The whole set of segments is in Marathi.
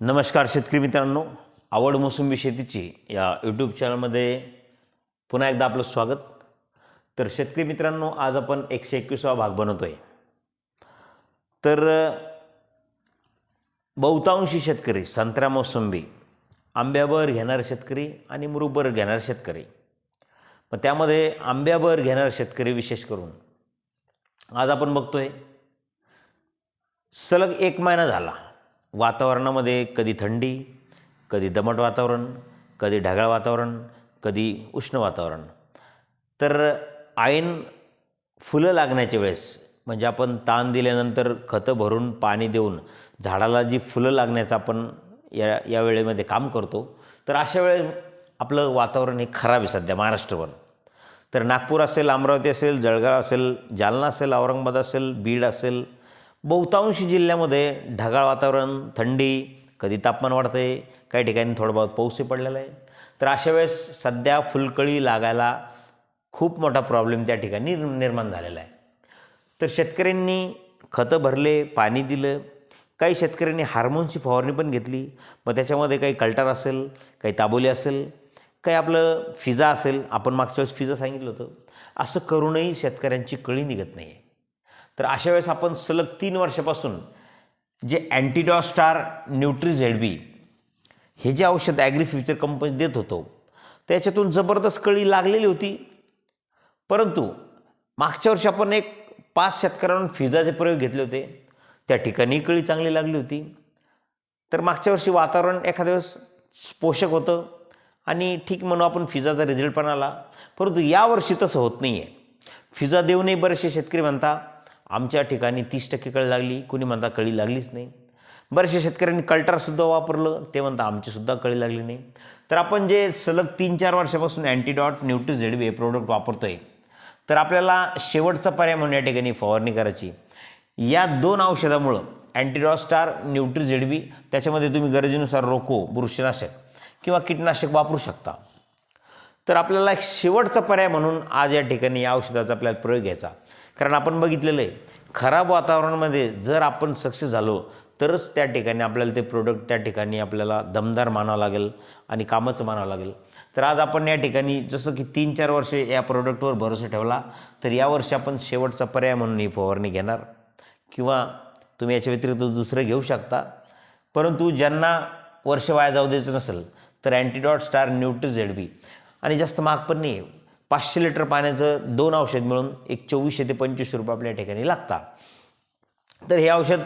नमस्कार शेतकरी मित्रांनो. आवड मोसंबी शेतीची या यूट्यूब चॅनलमध्ये पुन्हा एकदा आपलं स्वागत. तर शेतकरी मित्रांनो आज आपण एकशे एकवीसावा भाग बनवतो आहे तर बहुतांशी शेतकरी संत्रा मोसंबी आंब्यावर घेणारे शेतकरी आणि मुरुबर घेणारे शेतकरी. मग त्यामध्ये आंब्यावर घेणारे शेतकरी विशेष करून आज आपण बघतोय सलग एक महिना झाला. वातावरणामध्ये कधी थंडी कधी दमट वातावरण कधी ढगाळ वातावरण कधी उष्ण वातावरण. तर ऐन फुलं लागण्याच्या वेळेस म्हणजे आपण ताण दिल्यानंतर खतं भरून पाणी देऊन झाडाला जी फुलं लागण्याचं आपण या या वेळेमध्ये काम करतो तर अशा वेळेस आपलं वातावरण हे खराब आहे सध्या महाराष्ट्रभर. तर नागपूर असेल अमरावती असेल जळगाव असेल जालना असेल औरंगाबाद असेल बीड असेल बहुतांश जिल्ह्यामध्ये ढगाळ वातावरण थंडी कधी तापमान वाढतं आहे काही ठिकाणी थोडं बहुत पाऊसही पडलेला आहे. तर अशा वेळेस सध्या फुलकळी लागायला खूप मोठा प्रॉब्लेम त्या ठिकाणी निर्माण झालेला आहे. तर शेतकऱ्यांनी खतं भरले पाणी दिलं काही शेतकऱ्यांनी हार्मोनची फवारणी पण घेतली. मग त्याच्यामध्ये काही कल्टर असेल काही ताबोली असेल काही आपलं फिजा असेल. आपण मागच्या वेळेस फिजा सांगितलं होतं. असं करूनही शेतकऱ्यांची कळी निघत नाही आहे तर अशा वेळेस आपण सलग तीन वर्षापासून जे antidote star nutri Z B हे जे औषध ॲग्री फ्युचर कंपनी देत होतो त्याच्यातून जबरदस्त कळी लागलेली होती. परंतु मागच्या वर्षी आपण एक पाच शेतकऱ्यांवर फिजाचे प्रयोग घेतले होते. त्या ठिकाणी कळी चांगली लागली होती. तर मागच्या वर्षी वातावरण एखाद्या वेळेस पोषक होतं आणि ठीक म्हणून आपण फिजाचा रिझल्ट पण आला. परंतु यावर्षी तसं होत नाही आहे फिजा देऊनही बरेचसे शेतकरी म्हणता आमच्या ठिकाणी तीस टक्के कळी लागली कोणी म्हणता कळी लागलीच नाही. बऱ्याचशा शेतकऱ्यांनी कल्टारसुद्धा वापरलं ते म्हणता आमचीसुद्धा कळी लागली नाही. तर आपण जे सलग तीन चार वर्षापासून अँटीडॉट न्यूट्री झेड हे प्रोडक्ट वापरतो आहे तर आपल्याला शेवटचा पर्याय म्हणून या ठिकाणी फवारणी करायची. या दोन औषधामुळं antidote star nutri Z B त्याच्यामध्ये तुम्ही गरजेनुसार रोको बुरशीनाशक किंवा कीटनाशक वापरू शकता. तर आपल्याला एक शेवटचा पर्याय म्हणून आज या ठिकाणी या औषधाचा आपल्याला प्रयोग घ्यायचा. कारण आपण बघितलेलं आहे खराब वातावरणामध्ये जर आपण सक्सेस झालो तरच त्या ठिकाणी आपल्याला ते प्रोडक्ट त्या ठिकाणी आपल्याला दमदार मानावं लागेल आणि कामाचं मानावं लागेल. तर आज आपण या ठिकाणी जसं की तीन चार वर्षे या प्रोडक्टवर भरोसा ठेवला तर यावर्षी आपण शेवटचा पर्याय म्हणून ही फवारणी घेणार. किंवा तुम्ही याच्या व्यतिरिक्त दुसरं घेऊ शकता. परंतु ज्यांना वर्ष वाया जाऊ द्यायचं नसेल तर antidote star nutri Z B आणि जास्त महाग पण नाही आहे. पाचशे लिटर पाण्याचं दोन औषध मिळून एक चोवीसशे ते पंचवीसशे रुपये आपल्या ठिकाणी लागतात. तर हे औषध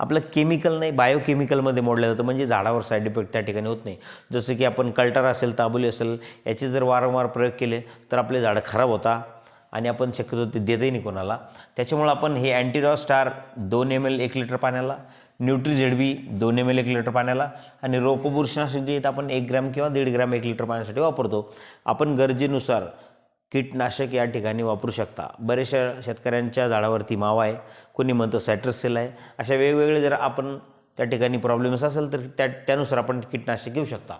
आपलं केमिकल नाही बायोकेमिकलमध्ये मोडलं जातं. म्हणजे झाडावर साईड इफेक्ट त्या ठिकाणी होत नाही. जसं की आपण कल्टर असेल ताबुली असेल याचे जर वारंवार प्रयोग केले तर आपले झाडं खराब होता आणि आपण शक्यतो ते देतही नाही कोणाला. त्याच्यामुळं आपण हे अँटीडॉ स्टार दोन एम एल एक लिटर पाण्याला न्यूट्री झेडबी दोन एम एल एक लिटर पाण्याला आणि रोको जे आहेत आपण एक ग्रॅम किंवा दीड ग्रॅम एक लिटर पाण्यासाठी वापरतो. आपण गरजेनुसार कीटनाशक या ठिकाणी वापरू शकता. बऱ्याचशा शेतकऱ्यांच्या झाडावरती मावा आहे कोणी म्हणतो सॅट्रसेल आहे. अशा वेगवेगळे जर आपण त्या ठिकाणी प्रॉब्लेम्स असेल तर त्या त्यानुसार आपण कीटनाशक घेऊ शकता.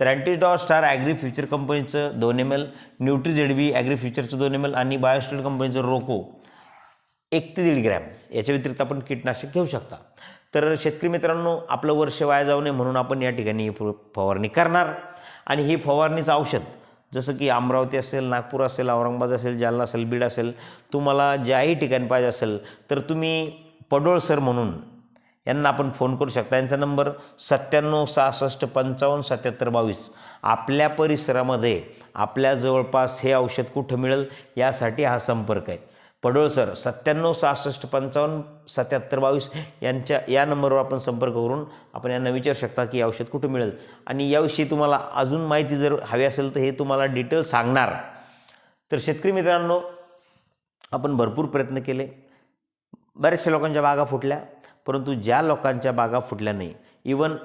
तर अँटीडॉ स्टार ॲग्री फ्युचर कंपनीचं दोन M L nutri Z B agri फ्युचरचं दोन एम एल आणि बायोस्टेल कंपनीचं रोको एक ते दीड ग्रॅम. याच्या व्यतिरिक्त आपण कीटनाशक घेऊ शकता. तर शेतकरी मित्रांनो आपलं वर्ष वाया जाऊ नये म्हणून आपण या ठिकाणी फवारणी करणार. आणि ही फवारणीचं औषध जसं की अमरावती असेल नागपूर असेल औरंगाबाद असेल जालना असेल बीड असेल तुम्हाला ज्याही ठिकाणी पाहिजे असेल तर तुम्ही पडोळ सर म्हणून यांना आपण फोन करू शकता. यांचा नंबर सत्त्याण्णव सहासष्ट पंचावन्न सत्याहत्तर बावीस. आपल्या परिसरामध्ये आपल्या जवळपास हे औषध कुठं मिळेल यासाठी हा संपर्क आहे. पडोळ सर सत्त्याण्णव सहासष्ट पंचावन्न सत्याहत्तर बावीस यांच्या या नंबरवर आपण संपर्क करून आपण यांना विचारू शकता की औषध कुठं मिळेल. आणि याविषयी तुम्हाला अजून माहिती जर हवी असेल तर हे तुम्हाला डिटेल सांगणार. तर शेतकरी मित्रांनो आपण भरपूर प्रयत्न केले. बऱ्याचशा लोकांच्या बागा फुटल्या परंतु ज्या लोकांच्या बागा फुटल्या नाही इवन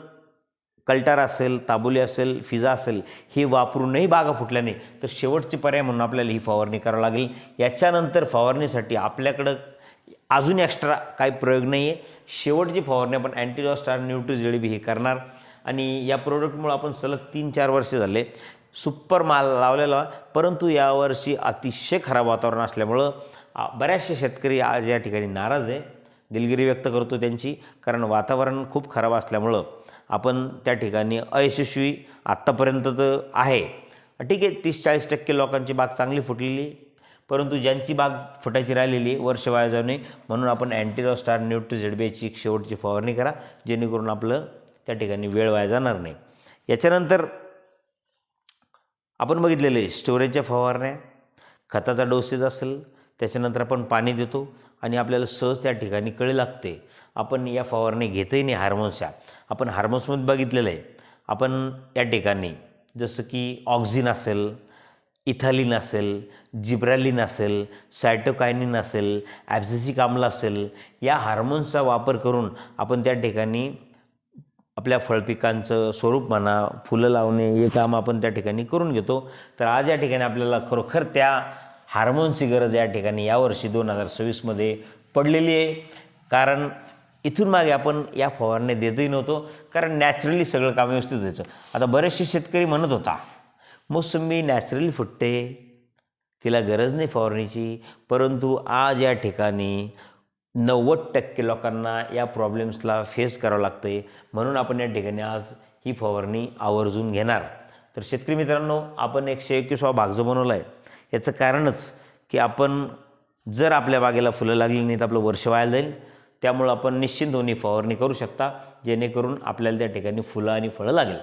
कल्टार असेल ताबुली असेल फिजा असेल हे वापरूनही बागा फुटल्या नाही. तर शेवटचे पर्याय म्हणून आपल्याला ही फवारणी करावी लागेल. याच्यानंतर फवारणीसाठी आपल्याकडं अजून एक्स्ट्रा काही प्रयोग नाही आहे शेवटची फवारणी आपण अँटीडॉ न्यूट्रीज न्यूट्री हे करणार. आणि या प्रोडक्टमुळं आपण सलग तीन चार वर्ष झाले. सुपर माल लावलेला. परंतु यावर्षी अतिशय खराब वातावरण असल्यामुळं बऱ्याचशा बऱ्याचशे शेतकरी आज या ठिकाणी नाराज आहे. दिलगिरी व्यक्त करतो त्यांची. कारण वातावरण खूप खराब असल्यामुळं. आपण त्या ठिकाणी अयशस्वी आत्तापर्यंत तर आहे. ठीक आहे तीस चाळीस टक्के लोकांची बाग चांगली फुटलेली परंतु ज्यांची बाग फुटायची राहिलेली वर्ष वाया जाऊ नये. म्हणून आपण अँटीरॉ स्टार न्यूट्री झेडबीची शेवटची फवारणी करा जेणेकरून आपलं त्या ठिकाणी वेळ वाया जाणार नाही. याच्यानंतर आपण बघितलेले स्टोरेजच्या फवारण्या. खताचा डोसेज असेल त्याच्यानंतर आपण पाणी देतो आणि आपल्याला सहज त्या ठिकाणी कळी लागते. आपण या फवारणी घेतही नाही हार्मोन्सच्या आपण हार्मोन्समध्ये बघितलेलं आहे. आपण या ठिकाणी जसं की ऑक्झिन असेल इथालिन असेल जिब्रॅलिन असेल सायटोकायनिन असेल ॲब्झेसिक आम्ल असेल या हार्मोन्सचा वापर करून आपण त्या ठिकाणी आपल्या फळपिकांचं स्वरूप म्हणा फुलं लावणे हे काम आपण त्या ठिकाणी करून घेतो. तर आज या ठिकाणी आपल्याला खरोखर त्या हार्मोन्सची गरज या ठिकाणी यावर्षी दोन हजार सव्वीसमध्ये पडलेली आहे. कारण इथून मागे आपण या फवारण्या देतही नव्हतो कारण नॅचरली सगळं काम व्यवस्थित व्हायचं. आता बरेचसे शेतकरी म्हणत होता मोसंबी नॅचरली फुटते तिला गरज नाही फवारणीची परंतु आज या ठिकाणी नव्वद टक्के लोकांना या प्रॉब्लेम्सला फेस करावं लागतं आहे म्हणून आपण या ठिकाणी आज ही फवारणी आवर्जून घेणार. तर शेतकरी मित्रांनो आपण एकशे एकवीसवा भाग जो बनवला आहे याचं कारणच की आपण जर आपल्या बागेला फुलं लागली नाही तर आपलं वर्ष वाया जाईल त्यामुळं आपण निश्चिंत होऊन फवारणी करू शकता जेणेकरून आपल्याला त्या ठिकाणी फुलं आणि फळं लागेल.